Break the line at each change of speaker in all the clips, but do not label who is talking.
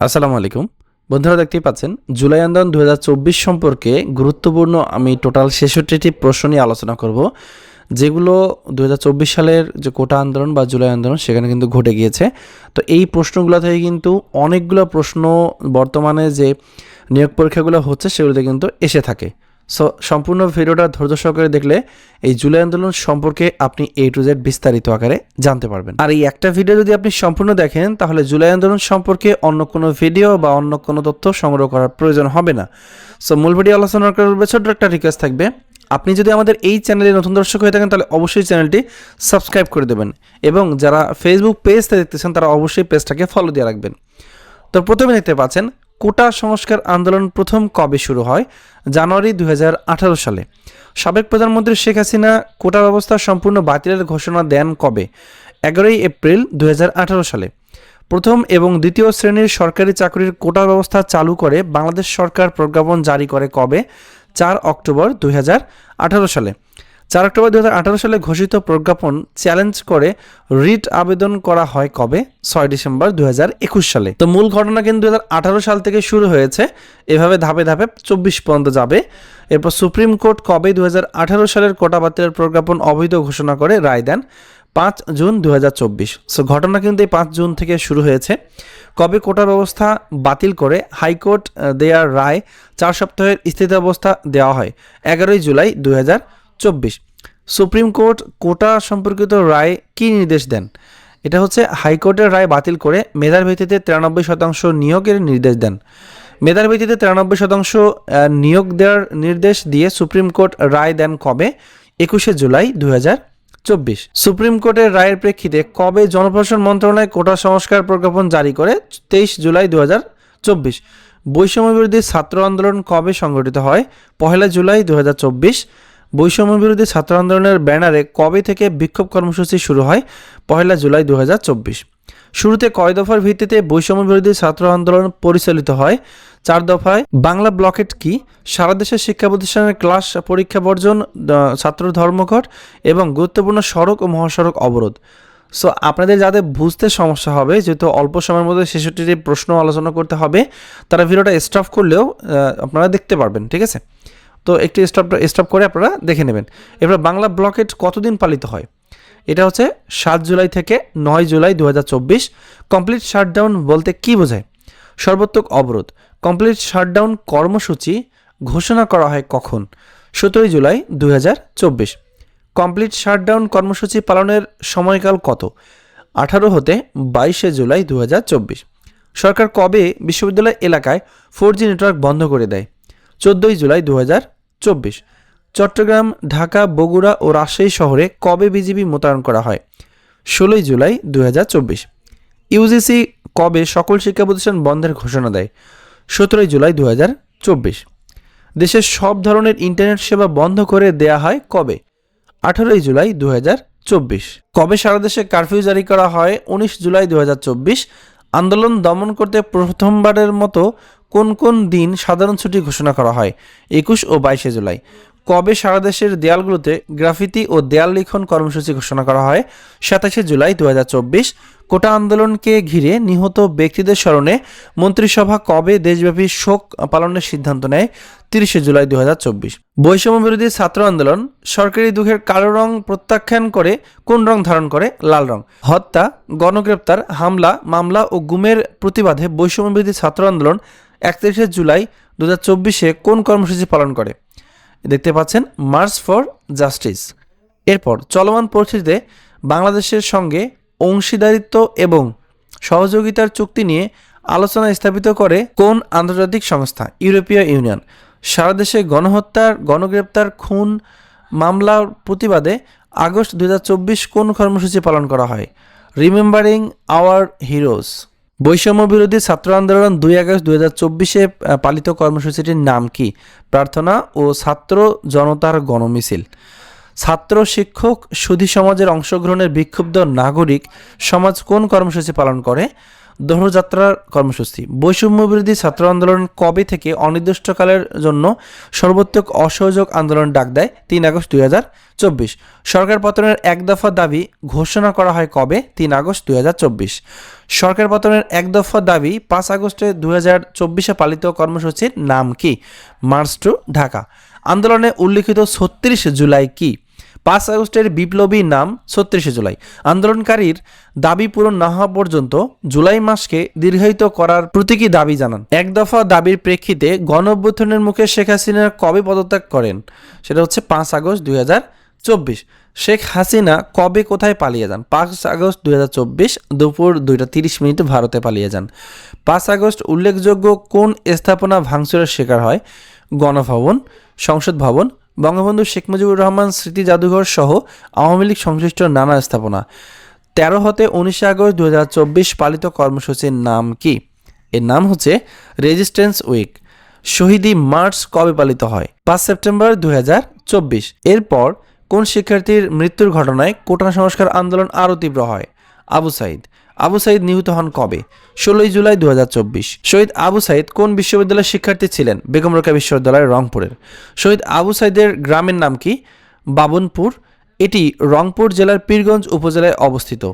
আসসালামু আলাইকুম। বন্ধুরা দেখতেই পাচ্ছেন, জুলাই আন্দোলন দু হাজার চব্বিশ সম্পর্কে গুরুত্বপূর্ণ আমি টোটাল ছেষট্টিটি প্রশ্ন নিয়ে আলোচনা করব, যেগুলো দু হাজার চব্বিশ সালের যে কোটা আন্দোলন বা জুলাই আন্দোলন সেখানে কিন্তু ঘটে গিয়েছে। তো এই প্রশ্নগুলো থেকে কিন্তু অনেকগুলো প্রশ্ন বর্তমানে যে নিয়োগ পরীক্ষাগুলো হচ্ছে সেগুলোতে কিন্তু এসে থাকে। সো সম্পূর্ণ ভিডিওটা ধৈর্য সহকারে দেখলে এই জুলাই আন্দোলন সম্পর্কে আপনি এ টু জেড বিস্তারিত আকারে জানতে পারবেন। আর এই একটা ভিডিও যদি আপনি সম্পূর্ণ দেখেন, তাহলে জুলাই আন্দোলন সম্পর্কে অন্য কোনো ভিডিও বা অন্য কোনো তথ্য সংগ্রহ করার প্রয়োজন হবে না। সো মূল ভিডিও আলোচনা করার ছোট্ট একটা রিকোয়েস্ট থাকবে। আপনি যদি আমাদের এই চ্যানেলে নতুন দর্শক হয়ে থাকেন, তাহলে অবশ্যই চ্যানেলটি সাবস্ক্রাইব করে দেবেন এবং যারা ফেসবুক পেজটা দেখতেছেন, তারা অবশ্যই পেজটাকে ফলো দিয়ে রাখবেন। তো প্রথমে দেখতে পাচ্ছেন কোটা সংস্কার আন্দোলন প্রথম কবে শুরু হয়? জানুয়ারি দুই হাজার আঠারো সালে। সাবেক প্রধানমন্ত্রী শেখ হাসিনা কোটা ব্যবস্থা সম্পূর্ণ বাতিলের ঘোষণা দেন কবে? এগারোই এপ্রিল দুই হাজার আঠারো সালে। প্রথম এবং দ্বিতীয় শ্রেণির সরকারি চাকরির কোটা ব্যবস্থা চালু করে বাংলাদেশ সরকার প্রজ্ঞাপন জারি করে কবে? চার অক্টোবর দুই হাজার আঠারো সালে। চার অক্টোবর দুই হাজার আঠারো সালে ঘোষিত প্রজ্ঞাপন চ্যালেঞ্জ করে রিট আবেদন করা হয় কবে? ছয় ডিসেম্বর দুহাজার একুশ সালে। তো মূল ঘটনা কিন্তু দু হাজার আঠারো সাল থেকে শুরু হয়েছে। এভাবে ধাপে ধাপে চব্বিশ পর্যন্ত যাবে। এরপর সুপ্রিম কোর্ট কবে দুহাজার আঠারো সালের কোটা বাতিলের প্রজ্ঞাপন অবৈধ ঘোষণা করে রায় দেন? পাঁচ জুন দুহাজার চব্বিশ। সো ঘটনা কিন্তু এই পাঁচ জুন থেকে শুরু হয়েছে। কবে কোটা ব্যবস্থা বাতিল করে হাইকোর্ট দেয়ার রায় চার সপ্তাহের স্থিতাবস্থা দেওয়া হয়? এগারোই জুলাই দু চব্বিশ। সুপ্রিম কোর্ট কোটা সম্পর্কিত রায় কী নির্দেশ দেন? এটা হচ্ছে হাইকোর্টের রায় বাতিল করে মেধার ভিত্তিতে তিরানব্বই শতাংশ নিয়োগের নির্দেশ দেন। মেধার ভিত্তিতে তিরানব্বই শতাংশ নিয়োগ দেওয়ার নির্দেশ দিয়ে সুপ্রিম কোর্ট রায় দেন কবে? একুশে জুলাই দু চব্বিশ। সুপ্রিম কোর্টের রায়ের প্রেক্ষিতে কবে জনপ্রশাসন মন্ত্রণালয় কোটা সংস্কার প্রজ্ঞাপন জারি করে? তেইশ জুলাই দু চব্বিশ। বৈষম্য বিরোধী ছাত্র আন্দোলন কবে সংগঠিত হয়? পহেলা জুলাই দু হাজার চব্বিশ। বৈষম্য বিরোধী ছাত্র আন্দোলনের ব্যানারে কবে থেকে বিক্ষোভ কর্মসূচি শুরু হয়? পহেলা জুলাই দু হাজার চব্বিশ। শুরুতে কয় দফার ভিত্তিতে বৈষম্য বিরোধী ছাত্র আন্দোলন পরিচালিত হয়? চার দফায়, বাংলা ব্লকেট কি? সারা দেশের শিক্ষা প্রতিষ্ঠানের ক্লাস পরীক্ষা বর্জন ছাত্র ধর্মঘট এবং গুরুত্বপূর্ণ সড়ক ও মহাসড়ক অবরোধ। সো, আপনাদের যাদের বুঝতে সমস্যা হবে, যেহেতু অল্প সময়ের মধ্যে ছেষট্টিটি প্রশ্ন আলোচনা করতে হবে, তারা ভিডিওটা স্টপ করলেও আপনারা দেখতে পারবেন, ঠিক আছে? তো একটু স্টপ স্টপ করে আপনারা দেখে নেবেন। এবার বাংলা ব্লকেট কতদিন পালিত হয়? এটা হচ্ছে সাত জুলাই থেকে নয় জুলাই দু হাজার চব্বিশ। কমপ্লিট শাটডাউন বলতে কি বোঝায়? সর্বোত্তক অবরোধ। কমপ্লিট শাটডাউন কর্মসূচি ঘোষণা করা হয় কখন? সতেরোই জুলাই দু হাজার চব্বিশ। কমপ্লিট শাটডাউন কর্মসূচি পালনের সময়কাল কত? আঠারো হতে বাইশে জুলাই দু হাজার চব্বিশ। সরকার কবে বিশ্ববিদ্যালয় এলাকায় ফোর জি নেটওয়ার্ক বন্ধ করে দেয়? চোদ্দোই জুলাই দু চট্টগ্রাম, ঢাকা, বগুড়া ও রাজশাহী শহরে কবে বিজিবি মোতায়েন করা হয়? ষোলোই জুলাই দু হাজার চব্বিশ। ইউজিসি কবে সকল শিক্ষা প্রতিষ্ঠান বন্ধের ঘোষণা দেয়? সতেরোই জুলাই দু হাজার চব্বিশ। দেশের সব ধরনের ইন্টারনেট সেবা বন্ধ করে দেয়া হয় কবে? আঠারোই জুলাই দু হাজার চব্বিশ। কবে সারা দেশে কারফিউ জারি করা হয়? উনিশ জুলাই দু হাজার চব্বিশ। আন্দোলন দমন করতে প্রথমবারের মতো কোন কোন দিন সাধারণ ছুটি ঘোষণা করা হয়? একুশ ও বাইশে জুলাই। কবে সারা দেশের দেয়ালগুলোতে গ্রাফিতি ও দেয়াল লিখন কর্মসূচি ঘোষণা করা হয়? সাতাশে জুলাই দু হাজার চব্বিশ। কোটা আন্দোলনকে ঘিরে নিহত ব্যক্তিদের স্মরণে মন্ত্রিসভা কবে দেশব্যাপী শোক পালনের সিদ্ধান্ত নেয়? তিরিশে জুলাই দু হাজার চব্বিশ। বৈষম্য বিরোধী ছাত্র আন্দোলন সরকারি দুঃখের কালো রং প্রত্যাখ্যান করে কোন রং ধারণ করে? লাল রং। হত্যা, গণগ্রেপ্তার, হামলা, মামলা ও গুমের প্রতিবাদে বৈষম্য বিরোধী ছাত্র আন্দোলন একত্রিশে জুলাই দু চব্বিশে কোন কর্মসূচি পালন করে? দেখতে পাচ্ছেন মার্চ ফর জাস্টিস এরপর চলমান পরিস্থিতিতে বাংলাদেশের সঙ্গে অংশীদারিত্ব এবং সহযোগিতার চুক্তি নিয়ে আলোচনা স্থাপিত করে কোন আন্তর্জাতিক সংস্থা? ইউরোপীয় ইউনিয়ন। সারা দেশে গণহত্যার, গণগ্রেপ্তার, খুন মামলার প্রতিবাদে আগস্ট দু হাজার চব্বিশ কোন কর্মসূচি পালন করা হয়? রিমেম্বারিং আওয়ার হিরোজ বৈষম্য বিরোধী ছাত্র আন্দোলন দুই আগস্ট দুই হাজার চব্বিশে পালিত কর্মসূচিটির নাম কি? প্রার্থনা ও ছাত্র জনতার গণমিছিল। ছাত্র শিক্ষক সুধী সমাজের অংশগ্রহণের বিক্ষুব্ধ নাগরিক সমাজ কোন কর্মসূচি পালন করে? দোহরযাত্রার কর্মসূচি। বৈষম্য বিরোধী ছাত্র আন্দোলন কবে থেকে অনির্দিষ্টকালের জন্য সর্বোত্তক অসহযোগ আন্দোলন ডাক দেয়? তিন আগস্ট দুই হাজার চব্বিশ। সরকার পতনের এক দফা দাবি ঘোষণা করা হয় কবে? তিন আগস্ট দুই হাজার চব্বিশ। সরকার পতনের এক দফা দাবি পাঁচ আগস্টে দুই হাজার চব্বিশে পালিত কর্মসূচির নাম কি? March to Dhaka. আন্দোলনে উল্লিখিত ছত্রিশ জুলাই কি? পাঁচ আগস্টের বিপ্লবী নাম ছত্রিশে জুলাই। আন্দোলনকারীর দাবি পূরণ না হওয়া পর্যন্ত জুলাই মাসকে দীর্ঘায়িত করার প্রতীকী দাবি জানান। এক দফা দাবির প্রেক্ষিতে গণ অভ্যুত্থানের মুখে শেখ হাসিনা কবে পদত্যাগ করেন, সেটা হচ্ছে পাঁচ আগস্ট দুই চব্বিশ। শেখ হাসিনা কবে কোথায় পালিয়ে যান? পাঁচ আগস্ট দুই হাজার চব্বিশ দুপুর দুইটা তিরিশ মিনিট ভারতে পালিয়ে যান। পাঁচ আগস্ট উল্লেখযোগ্য কোন স্থাপনা ভাঙচুরের শিকার হয়? গণভবন, সংসদ ভবন বঙ্গবন্ধু শেখ মুজিবুর রহমান, স্মৃতি জাদুঘর সহ আওয়ামী লীগ সংশ্লিষ্ট নানা স্থাপনা। তেরো হতে উনিশে আগস্ট দু হাজার চব্বিশ পালিত কর্মসূচির নাম কি? এর নাম হচ্ছে রেজিস্ট্যান্স উইক শহীদি মার্চ কবে পালিত হয়? পাঁচ সেপ্টেম্বর দু হাজার চব্বিশ, এরপর কোন শিক্ষার্থীর মৃত্যুর ঘটনায় কোটা সংস্কার আন্দোলন আরও তীব্র হয়? আবু সাইদ। আবু সাইদ নিহত হন কবে? ষোলোই জুলাই দু হাজার চব্বিশ। শহীদ আবু সাইদ কোন বিশ্ববিদ্যালয়ের শিক্ষার্থী ছিলেন? বেগম রোকা বিশ্ববিদ্যালয়, রংপুরের। শহীদ আবু সাইদের গ্রামের নাম কি? বাবনপুর। এটি রংপুর জেলার পীরগঞ্জ উপজেলায় অবস্থিত।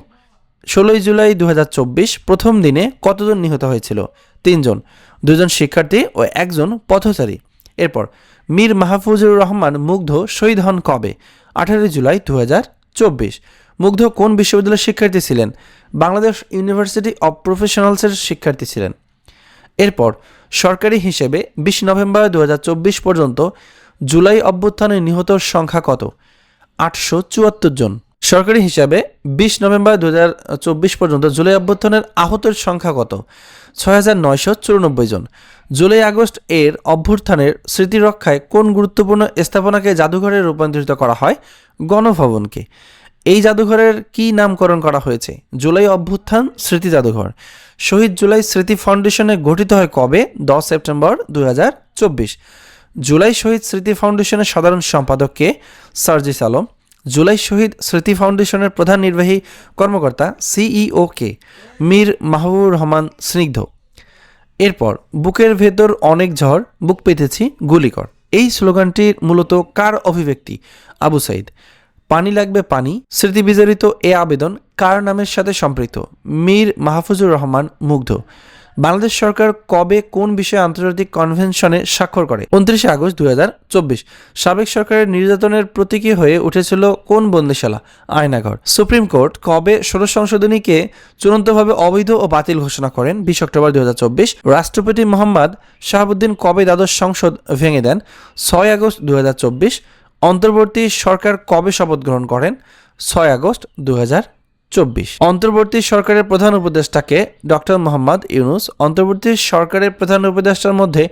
ষোলোই জুলাই দুই হাজার চব্বিশ, প্রথম দিনে কতজন নিহত হয়েছিল? তিনজন। দুজন শিক্ষার্থী ও একজন পথচারী। এরপর, মীর মাহফুজুর রহমান মুগ্ধ শহীদ হন কবে? আঠারোই জুলাই দু হাজার চব্বিশ। মুগ্ধ কোন বিশ্ববিদ্যালয়ের শিক্ষার্থী ছিলেন? বাংলাদেশ ইউনিভার্সিটি অব প্রফেশনালসের শিক্ষার্থী ছিলেন। এরপর সরকারি হিসেবে বিশ নভেম্বর দুই হাজার চব্বিশ পর্যন্ত জুলাই অভ্যুত্থানে নিহতর সংখ্যা কত? আটশো চুয়াত্তর জন। সরকারি হিসাবে বিশ নভেম্বর দু হাজার চব্বিশ পর্যন্ত জুলাই অভ্যুত্থানের আহতের সংখ্যা কত? ছয় হাজার নয়শো চুরানব্বই জন। জুলাই আগস্ট এর অভ্যুত্থানের স্মৃতিরক্ষায় কোন গুরুত্বপূর্ণ স্থাপনাকে জাদুঘরে রূপান্তরিত করা হয়? গণভবনকে। এই জাদুঘরের কি নামকরণ করা হয়েছে? জুলাই অভ্যুত্থান, স্মৃতি জাদুঘর। শহীদ জুলাই স্মৃতি ফাউন্ডেশনে গঠিত হয় কবে? দশ সেপ্টেম্বর দু হাজার চব্বিশ। জুলাই শহীদ স্মৃতি ফাউন্ডেশনের সাধারণ সম্পাদককে সার্জিস আলম। জুলাই শহীদ স্মৃতি ফাউন্ডেশনের প্রধান নির্বাহী কর্মকর্তা, সিইও কে? মীর মাহবুবুর রহমান স্নিগ্ধ। এরপর, বুকের ভেতর অনেক ঝড়, বুক পেতেছি গুলিকর। এই স্লোগানটির মূলত কার অভিব্যক্তি? আবু সাইদ। পানি লাগবে পানি। স্মৃতি বিজড়িত এ আবেদন কার নামের সাথে সম্পৃক্ত? মীর মাহফুজুর রহমান মুগ্ধ। বাংলাদেশ সরকার কবে কোন বিষয়ে আন্তর্জাতিক কনভেনশনে স্বাক্ষর করে? উনত্রিশে আগস্ট দুই সাবেক সরকারের নির্যাতনের প্রতীকী হয়ে উঠেছিল কোন বন্দিশালা? আয়নাঘর সুপ্রিম কোর্ট কবে ষোড়শ সংশোধনীকে চূড়ান্তভাবে অবৈধ ও বাতিল ঘোষণা করেন? বিশ অক্টোবর দুই হাজার চব্বিশ। রাষ্ট্রপতি মোহাম্মদ শাহাবুদ্দিন কবে দ্বাদশ সংসদ ভেঙে দেন? ছয় আগস্ট দুই হাজার চব্বিশ। অন্তর্বর্তী সরকার কবে শপথ গ্রহণ করেন? ছয় আগস্ট দু চব্বিশ। অন্তর্বর্তী সরকারের প্রধান উপদেষ্টাকে ডক্টর মোহাম্মদ ইউনুস, অন্তর্বর্তী সরকারের প্রধান উপদেষ্টার মধ্যে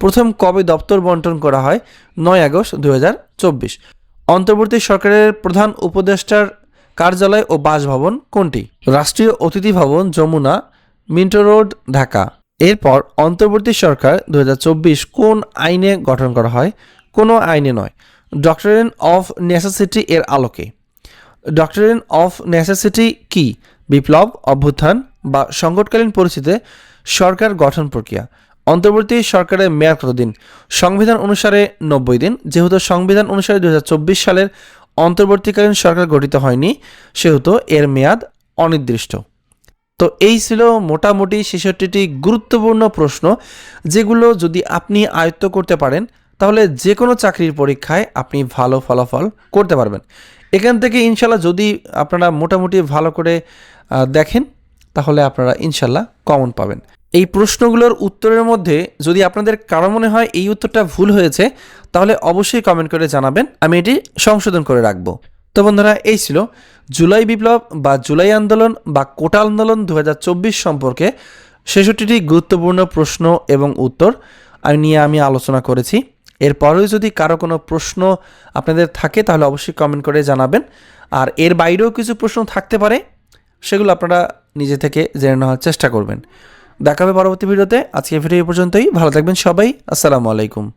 প্রথম কবে দপ্তর বন্টন করা হয়? নয় আগস্ট দু চব্বিশ। অন্তর্বর্তী সরকারের প্রধান উপদেষ্টার কার্যালয় ও বাসভবন কোনটি? রাষ্ট্রীয় অতিথি ভবন যমুনা, মিন্টো রোড, ঢাকা। এরপর অন্তর্বর্তী সরকার দুই হাজার চব্বিশ কোন আইনে গঠন করা হয়? কোনো আইনে নয়। ডক্টরেন অফ নেসেসিটি এর আলোকে। ডক্টরেন অফ নেসেসিটি কি? বিপ্লব, অভ্যুত্থান বা সংকটকালীন পরিস্থিতিতে সরকার গঠন প্রক্রিয়া। অন্তর্বর্তী সরকারের মেয়াদ কতদিন? সংবিধান অনুসারে নব্বই দিন। যেহেতু সংবিধান অনুসারে দু হাজার চব্বিশ সালের অন্তর্বর্তীকালীন সরকার গঠিত হয়নি, সেহেতু এর মেয়াদ অনির্দিষ্ট। তো এই ছিল মোটামুটি ছেষট্টিটি গুরুত্বপূর্ণ প্রশ্ন, যেগুলো যদি আপনি আয়ত্ত করতে পারেন তাহলে যে কোনো চাকরির পরীক্ষায় আপনি ভালো ফলাফল করতে পারবেন। এখান থেকে ইনশাল্লাহ যদি আপনারা মোটামুটি ভালো করে দেখেন, তাহলে আপনারা ইনশাল্লাহ কমন পাবেন। এই প্রশ্নগুলোর উত্তরের মধ্যে যদি আপনাদের কারও মনে হয় এই উত্তরটা ভুল হয়েছে, তাহলে অবশ্যই কমেন্ট করে জানাবেন, আমি এটি সংশোধন করে রাখব। তো বন্ধুরা, এই ছিল জুলাই বিপ্লব বা জুলাই আন্দোলন বা কোটা আন্দোলন দু হাজার চব্বিশ সম্পর্কে ছেষট্টিটি গুরুত্বপূর্ণ প্রশ্ন এবং উত্তর আমি নিয়ে আমি আলোচনা করেছি। এরপরেও যদি কারও কোনো প্রশ্ন আপনাদের থাকে, তাহলে অবশ্যই কমেন্ট করে জানাবেন। আর এর বাইরেও কিছু প্রশ্ন থাকতে পারে, সেগুলো আপনারা নিজে থেকে জেনে নেওয়ার চেষ্টা করবেন। দেখা হবে পরবর্তী ভিডিওতে। আজকে ভিডিও এই পর্যন্তই। ভালো থাকবেন সবাই। আসসালামু আলাইকুম।